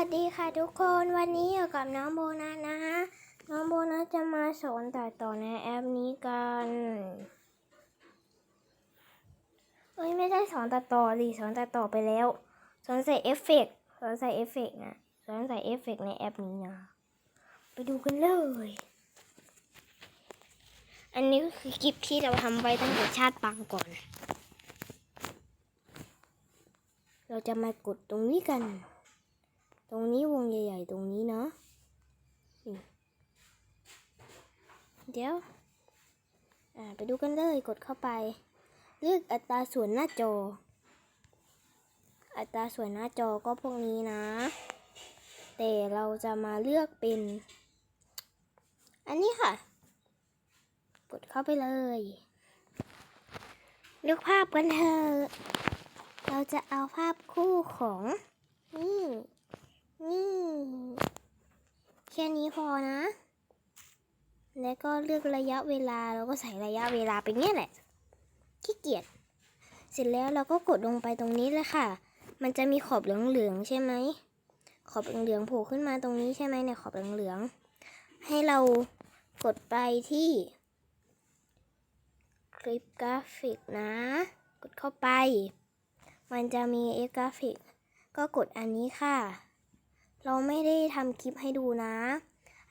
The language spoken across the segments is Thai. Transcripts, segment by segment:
วัสดีค่ะทุกคนวันนี้อยู่กับน้องโบนัสนะน้องโบนัสจะมาสอนตัดต่อในแอปนี้กันเอ้ยไม่ได้สอนตัดต่อดิสอนตัดต่อไปแล้ว สอนใส่เอฟเฟกต์สอนใส่เอฟเฟกต์นะสอนใส่เอฟเฟกต์ในแอปนี้นะไปดูกันเลย อันนี้ก็คือคลิปที่เราทำไว้ตั้งแต่ชาติปังก่อน เราจะมากดตรงนี้กัน ตรงนี้วงใหญ่ๆ ตรงนี้เนาะเดี๋ยวไปดูกันเลยกดเข้าไป เลือกอัตราส่วนหน้าจอ อัตราส่วนหน้าจอก็พวกนี้นะ แต่เราจะมาเลือกเป็น อันนี้ค่ะ กดเข้าไปเลยเลือกภาพกันเถอะเราจะเอาภาพคู่ของนี่ นี่ แค่นี้พอนะ แล้วก็เลือกระยะเวลาเราก็ใส่ระยะเวลาไปเนี้ยแหละ ขี้เกียจ เสร็จแล้วเราก็กดลงไปตรงนี้เลยค่ะ มันจะมีขอบเหลืองๆใช่ไหม ขอบเหลืองๆโผล่ขึ้นมาตรงนี้ใช่ไหมเนี่ยขอบเหลืองๆ ให้เรากดไปที่คลิปกราฟิกนะ กดเข้าไป มันจะมีเอกราฟิก ก็กดอันนี้ค่ะ เราไม่ได้ทำคลิปให้ดูนะ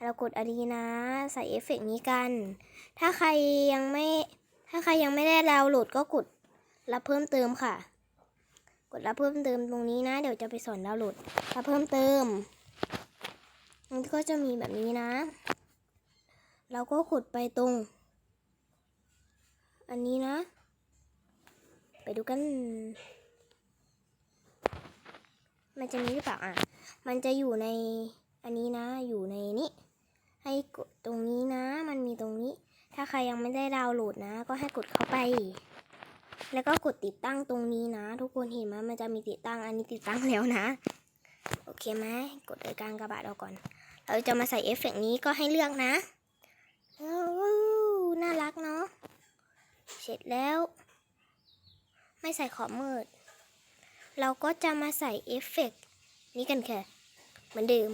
เรากดอันนี้นะ ใส่เอฟเฟกต์นี้กัน ถ้าใครยังไม่ ถ้าใครยังไม่ได้ดาวน์โหลดก็กดรับเพิ่มเติมค่ะ กดรับเพิ่มเติมตรงนี้นะ เดี๋ยวจะไปสอนดาวน์โหลดรับเพิ่มเติม มันก็จะมีแบบนี้นะ เราก็กดไปตรง อันนี้นะ ไปดูกัน มันจะมีหรือเปล่าอะ มันจะอยู่ในอันนี้นะ อยู่ในนี้ให้กดตรงนี้นะ มันมีตรงนี้ ถ้าใครยังไม่ได้ดาวน์โหลดนะ ก็ให้กดเข้าไป แล้วก็กดติดตั้งตรงนี้นะ ทุกคนเห็นไหมมันจะมีติดตั้ง อันนี้ติดตั้งแล้วนะ โอเคไหมกดเลยกลางกระบาดเอาก่อน เราจะมาใส่เอฟเฟกต์นี้ก็ให้เลือกนะน่ารักเนาะ เสร็จแล้ว ไม่ใส่ขอบมืด เราก็จะมาใส่เอฟเฟกต์นี้กันค่ะ เหมือนเดิม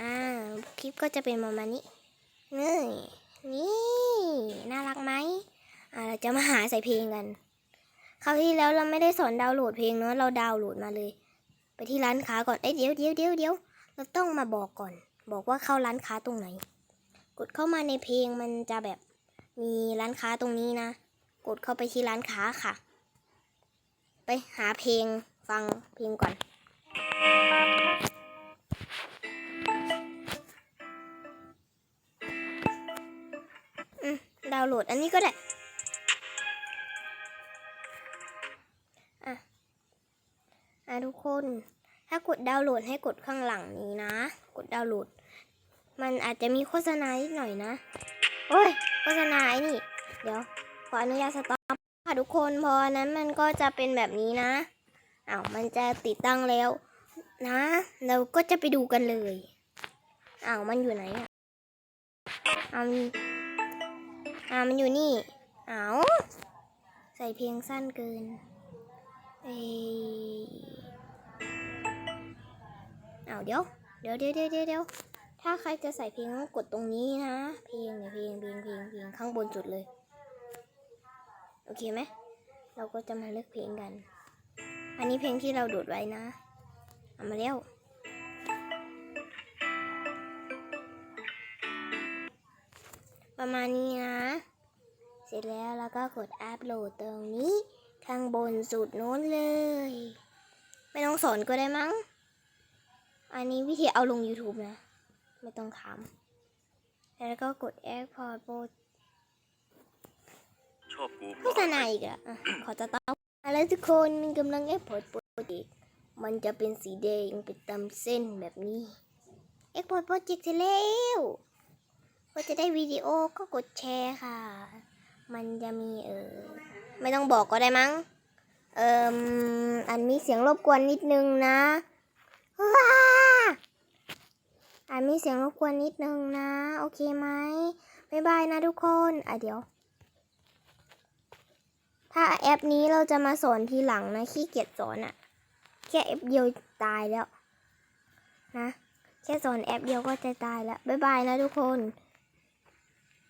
อ่า คลิปก็จะเป็นประมาณนี้นี่นี่ น่ารักไหมอ่า เราจะมาหาใส่เพลงกัน คราวที่แล้วเราไม่ได้สอนดาวน์โหลดเพลงเนาะ เราดาวน์โหลดมาเลย ไปที่ร้านค้าก่อน เอ้ยเดี๋ยวเดี๋ยวเดี๋ยวเดี๋ยว เราต้องมาบอกก่อน บอกว่าเข้าร้านค้าตรงไหน กดเข้ามาในเพลงมันจะแบบ มีร้านค้าตรงนี้นะ กดเข้าไปที่ร้านค้าค่ะ ไปหาเพลงฟังเพลงก่อน ดาวน์โหลด อันนี้ก็ได้อะอะทุกคน ถ้ากดดาวน์โหลดให้กดข้างหลังนี้นะ กดดาวน์โหลด มันอาจจะมีโฆษณานิดหน่อยนะโอ้ยโฆษณาไอ้นี่ เดี๋ยว ขออนุญาตสต็อปค่ะทุกคน พอนั้นมันก็จะเป็นแบบนี้นะอ้าวมันจะติดตั้งแล้ว นะ เราก็จะไปดูกันเลยอ้าวมันอยู่ไหนอะอ้าวมัน อ้ามันอยู่นี่อ้าวใส่เพลงสั้นเกินเอยอ้าเดี๋ยว เดี๋ยวเดี๋ยวเดี๋ยวเดี๋ยวถ้าใครจะใส่เพลงต้องกดตรงนี้นะ เพลงเนี่ยเพลงเพลงเพลงเพลงข้างบนสุดเลย โอเคไหม เราก็จะมาเลือกเพลงกัน อันนี้เพลงที่เราโดดไว้นะ เอามาเร็ว ประมาณนี้นะ เสร็จแล้วเราก็กดอัพโหลดตรงนี้ ข้างบนสุดโน้นเลย ไม่ต้องสอนก็ได้มั้ง อันนี้วิธีเอาลง YouTube นะ ไม่ต้องถาม แล้วก็กด Export โปรชอบกูโฆษณาอีกอะอะขอจะต้องอะไรทุกคนกำลัง Export โปรเจกต์มันจะเป็นสีแดงเป็นตามเส้นแบบนี้ Export โปรเจกต์เสร็จแล้ว ก็จะได้วิดีโอก็กดแชร์ค่ะ มันจะมีเออไม่ต้องบอกก็ได้มั้ง เอ่มอันมีเสียงรบกวนนิดนึงนะว้าอันมีเสียงรบกวนนิดนึงนะ โอเคไหมบ๊ายบายนะทุกคนอะเดี๋ยว ถ้าแอปนี้เราจะมาสอนทีหลังนะ ขี้เกียจสอนอะ่ะแค่แอปเดียวตายแล้ว นะ แค่สอนแอปเดียวก็จะตายแล้ว บ๊ายบายนะทุกคน